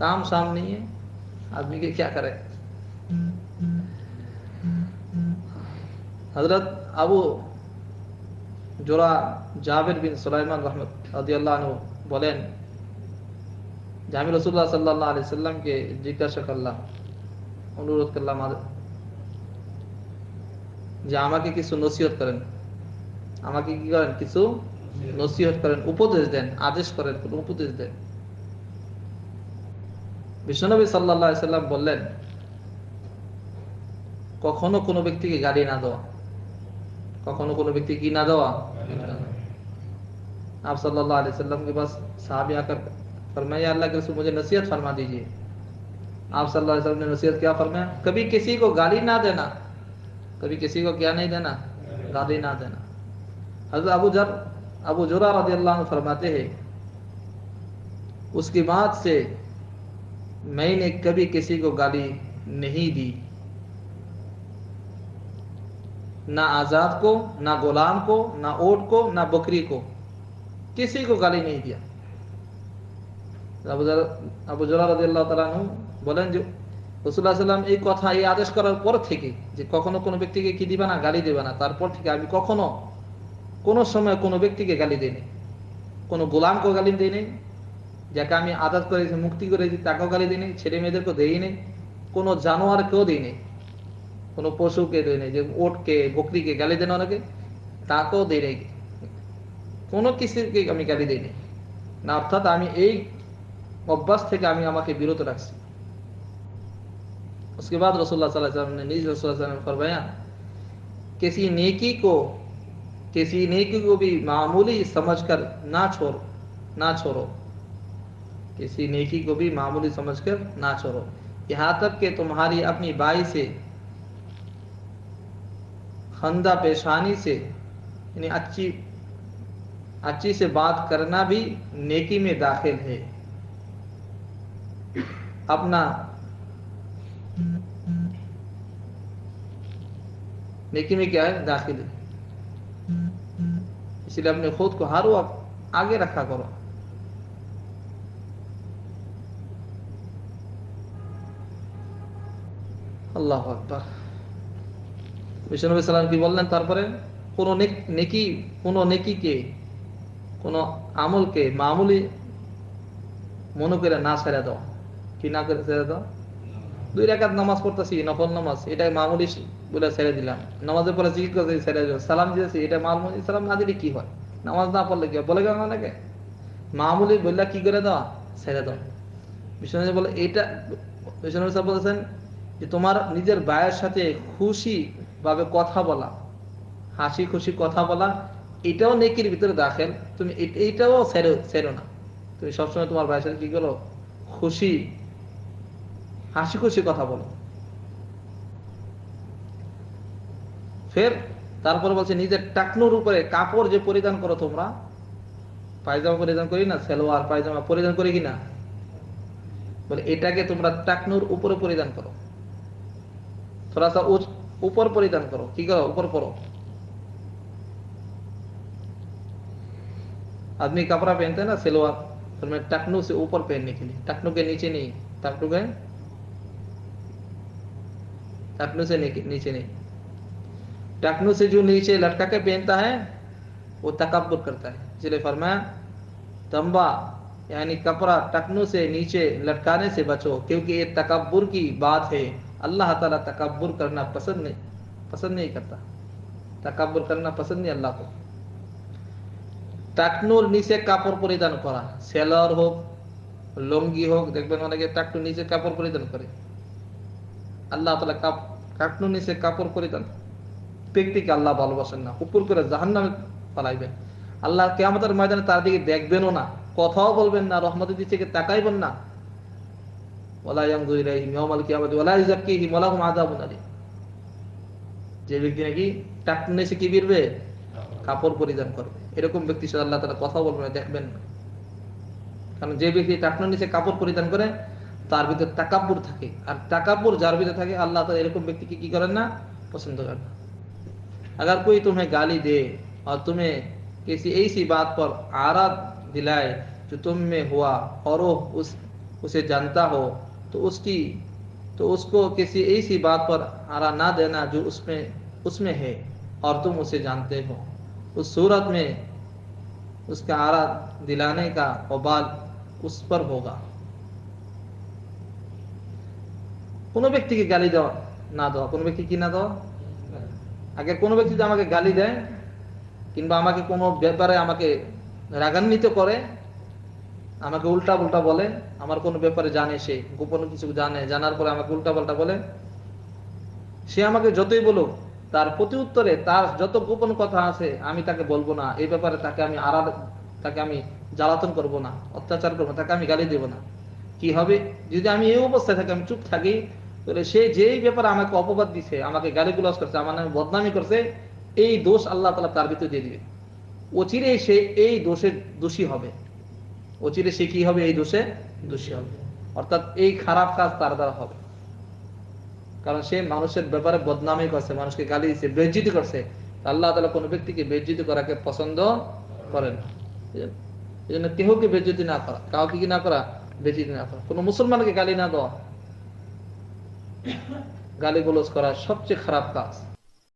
काम शाम नहीं है आदमी के क्या करे हजरत अब जोरा जाबिर बिन सुलेमान रहमत अदियल्ला जामिर रसूल सल्लल्लाहु के जिज्ञासा कर अनुरोध कर लाम जामा के किसु नसीहत करें আমাকে কি করেন কিছু নসিহত করেন উপদেশ দেন আদেশ বিশ্বনবী সাল্লাহ সাল্লাম বললেন কখনো কোনো ব্যক্তিকে গাড়ি না দেওয়া কখনো কোনো ব্যক্তি কি না দেওয়া आप सल्लल्लाहु के पास साहब आकर फरमाया अल्लाह के रसूल मुझे नसीहत फरमा दीजिए आप सल्लाम ने नसीहत क्या फरमाया कभी किसी को गाली ना देना कभी किसी को क्या नहीं देना गाली ना देना हजरत अबू जर अबू जुरा रजी अल्लाह फरमाते हैं उसकी बात से મેને કભી કસીકો ગાળી નહીં દી ના આઝાદ કો ના ગુલામ કો ના ઓટ કો ના બકરી કો કસીકો ગાળી નહીં દિયા અબુ જલા અબુ જલા રઝીયાતુલ્લાહ અલહ બોલે જો રસુલા સલમ એ કોથા એ આદેશ કરાર પર થી કે જો કકોનો કોનો વ્યક્તિ કે કી દેબા ના ગાળી દેબા ના ત્યાર પર થી કે આમી કકોનો કોનો સમય કોનો વ્યક્તિ કે ગાળી દેને કોનો ગુલામ કો ગાળી દેને যাক আমি আযাদ করেছি মুক্তি করেছি তাকাকালি দেনি ছেড়ে মেদেরকো দেইনি কোন জানোয়ারকেও দেইনি কোন পশুকেও দেইনি যে ওটকে গোকরিকে গালি দেনো লাগে তাকো দেই রে কোন কিসিরকে আমি গালি দেইনি না অর্থাৎ আমি এই অভ্যাস থেকে আমি আমাকে বিরত রাখছি उसके बाद रसूल अल्लाह सल्लल्लाहु अलैहि वसल्लम ने नेज सल्लल्लाहु अलैहि वसल्लम फरमाया के सी नेकी को तेसी नेकी को भी मामूली समझकर ना छोड़ो ना छोड़ो किसी नेकी को भी मामूली समझकर ना छोड़ो यहाँ तक कि तुम्हारी अपनी बाई से खंदा पेशानी से यानी अच्छी अच्छी से बात करना भी नेकी में दाखिल है अपना नेकी में क्या है दाखिल है इसलिए अपने खुद को हर वक्त आगे रखा करो আল্লাহ সাল্লাম কি বললেন তারপরে নেকি নেকিকে আমলকে মামুলি মনে করে না ছেড়ে দাও কি না করে ছেড়ে দাও দুই নামাজ পড়তেছি নফল নামাজ এটা মামুলি বলে ছেড়ে দিলাম নামাজের পরে জিজ্ঞেস ছেড়ে দিলাম সালাম দিয়েছি এটা মামুলি সালাম না দিলে কি হয় নামাজ না পড়লে কি বলে গেল অনেকে মামুলি বললা কি করে দেওয়া ছেড়ে দাও বিশ্বনাথ বলে এটা বিশ্বনাথ বলেছেন যে তোমার নিজের ভাইয়ের সাথে খুশি ভাবে কথা বলা হাসি খুশি কথা বলা এটাও নেকির ভিতরে দেখেন তুমি এইটাও সেরো সেরো না তুমি সবসময় তোমার ভাইয়ের সাথে কি করো খুশি হাসি খুশি কথা বলো ফের তারপর বলছে নিজের টাকনুর উপরে কাপড় যে পরিধান করো তোমরা পায়জামা পরিধান করি না সেলোয়ার পায়জামা পরিধান করি কিনা বলে এটাকে তোমরা টাকনুর উপরে পরিধান করো थोड़ा सा उच्च ऊपर परिधान करो ठीक है ऊपर करो आदमी कपड़ा पहनते हैं ना सिलवार फिर तो मैं टकनू से ऊपर पहनने के लिए टकनू के नीचे नहीं टकनू के टकनू से नीचे नहीं टकनू से जो नीचे लटका के पहनता है वो तकबर करता है इसलिए फरमा तंबा यानी कपड़ा टकनू से नीचे लटकाने से बचो क्योंकि ये तकबर की बात है আল্লাহ তালা तकबर করনা পসন্দ নেই পসন্দ নেই করতা তাকাব্বর করনা পসন্দ নেই আল্লাহ টাকনুর নিচে কাপড় পরিধান করা সেলর হোক লঙ্গি হোক দেখবেন অনেকে টাকনুর নিচে কাপড় পরিধান করে আল্লাহ তালা কাপ টাকনুর নিচে কাপড় পরিধান ব্যক্তিকে আল্লাহ ভালোবাসেন না উপর করে জাহান নামে পালাইবেন আল্লাহ কেমতার ময়দানে তার দিকে দেখবেনও না কথাও বলবেন না রহমতের দিক থেকে তাকাইবেন না वला यमदु इलैहिम यौमल क़ियामत वला युज़क्कीहिम वलहुम आज़ाबुन अलीम যে ব্যক্তি নাকি টাকনে সে কি বিরবে কাপড় পরিধান করবে এরকম ব্যক্তি সাথে আল্লাহ তারা কথা বলবে না দেখবেন না কারণ যে ব্যক্তি টাকনো নিচে কাপড় পরিধান করে তার ভিতরে তাকাপুর থাকে আর তাকাপুর যার ভিতরে থাকে আল্লাহ তারা এরকম ব্যক্তিকে কি করেন না পছন্দ করেন না अगर कोई तुम्हें गाली दे और तुम्हें किसी ऐसी बात पर आरा दिलाए जो तुम में हुआ और उस उसे जानता हो तो उसकी तो उसको किसी ऐसी बात पर आरा ना देना जो उसमें उसमें है और तुम उसे जानते हो उस सूरत में उसका आरा दिलाने का उबाल उस पर होगा কোন ব্যক্তিকে গালি দেওয়া ना দেওয়া কোন ব্যক্তি কি না দেওয়া আগে কোন ব্যক্তি আমাকে গালি দেয় কিংবা আমাকে কোনো ব্যাপারে আমাকে রাগান্বিত করে আমাকে উল্টা পাল্টা বলে আমার কোনো ব্যাপারে জানে সে গোপন কিছু জানে জানার পরে আমাকে উল্টা পাল্টা বলে সে আমাকে যতই বলুক তার প্রতি উত্তরে তার যত গোপন কথা আছে আমি তাকে বলবো না এই ব্যাপারে তাকে আমি আড়াল তাকে আমি জ্বালাতন করব না অত্যাচার করবো তাকে আমি গালি দেব না কি হবে যদি আমি এই অবস্থায় থাকি আমি চুপ থাকি তাহলে সে যেই ব্যাপারে আমাকে অপবাদ দিছে আমাকে গালি গুলাস করছে আমার নামে বদনামি করছে এই দোষ আল্লাহ তালা তার ভিতরে দিয়ে দিবে অচিরেই সে এই দোষের দোষী হবে অচিরে সে কি হবে এই দোষে দোষী হবে অর্থাৎ এই খারাপ কাজ তার দ্বারা হবে কারণ সে মানুষের ব্যাপারে বদনামই করছে মানুষকে গালি দিচ্ছে বেজ্জিতি করছে আল্লাহ তালা কোনো ব্যক্তিকে বেজ্জিতি করাকে পছন্দ করেন এই জন্য কেহকে বেজ্জিতি না করা কাউকে কি না করা বেজ্জিতি না করা কোনো মুসলমানকে গালি না দেওয়া গালি গোলজ করা সবচেয়ে খারাপ কাজ